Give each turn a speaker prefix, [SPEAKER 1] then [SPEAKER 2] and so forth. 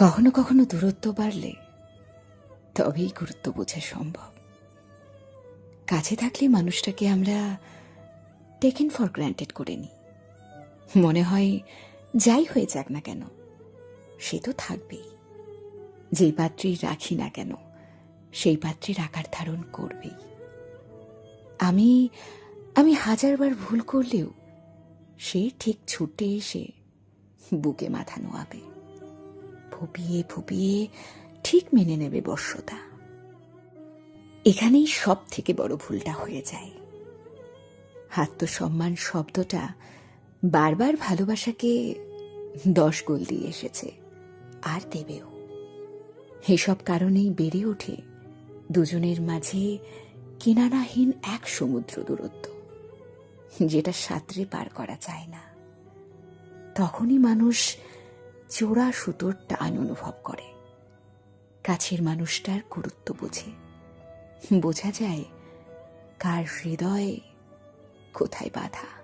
[SPEAKER 1] কখনো কখনো দূরত্ব বাড়লে তবেই গুরুত্ব বোঝা সম্ভব। কাছে থাকলে মানুষটাকে আমরা টেকেন ফর গ্রান্টেড করে নিই। মনে হয় যাই হয়ে যাক না কেন, সে তো থাকবেই। যেই পাত্রেই রাখি না কেন, সেই পাত্রের আকার ধারণ করবেই। আমি আমি হাজারবার ভুল করলেও সে ঠিক ছুটে এসে বুকে মাথা নোয়াবে। ফুপিয়ে ফুপিয়ে ঠিক মেনে নেবে বর্ষতা। এখানেই সব থেকে বড় ভুলটা হয়ে যায়। আত্মসম্মান শব্দটা বারবার ভালোবাসাকে দশ গোল দিয়ে এসেছে, আর দেবেও। এসব কারণেই বেড়ে ওঠে দুজনের মাঝে কিনারাহীন এক সমুদ্র দূরত্ব, যেটা সাঁতরে পার করা যায় না। তখনই মানুষ চোরা সুতোর টান অনুভব করে। কাছের মানুষটার গুরুত্ব বোঝে। বোঝা যায় কার হৃদয়ে কোথায় বাধা।